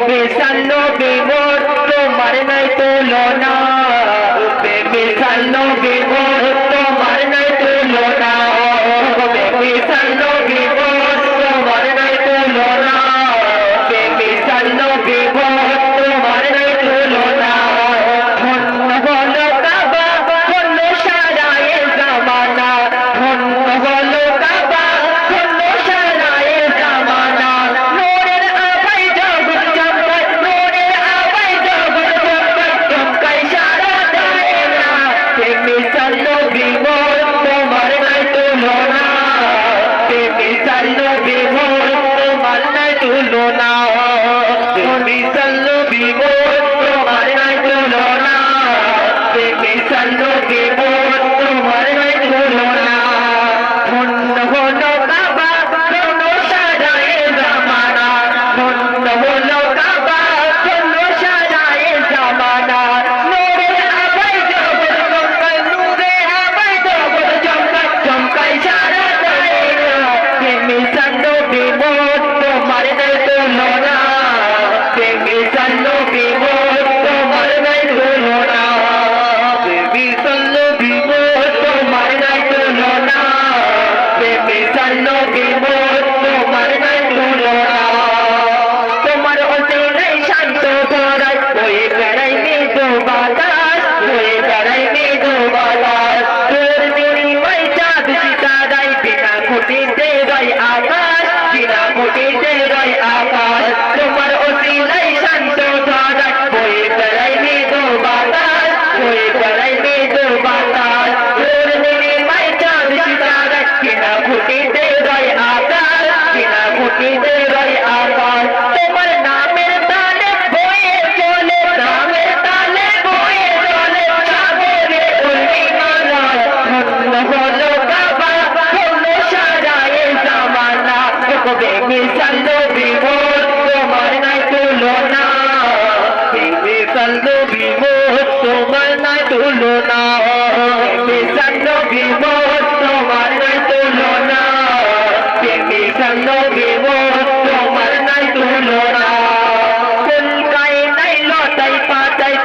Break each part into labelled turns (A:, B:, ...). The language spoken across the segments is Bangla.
A: পেশান নবী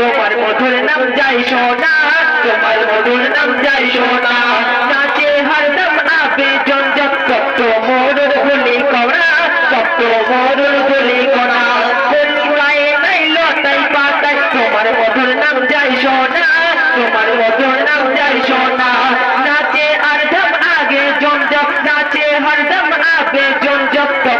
A: তোমার মধুর নাম যাই সোনা তোমার মধুর নাম যাই সোনা নাচে হরদম আপে জন জপ সপ্ত মোর ভুলি কবরা সপ্ত মোর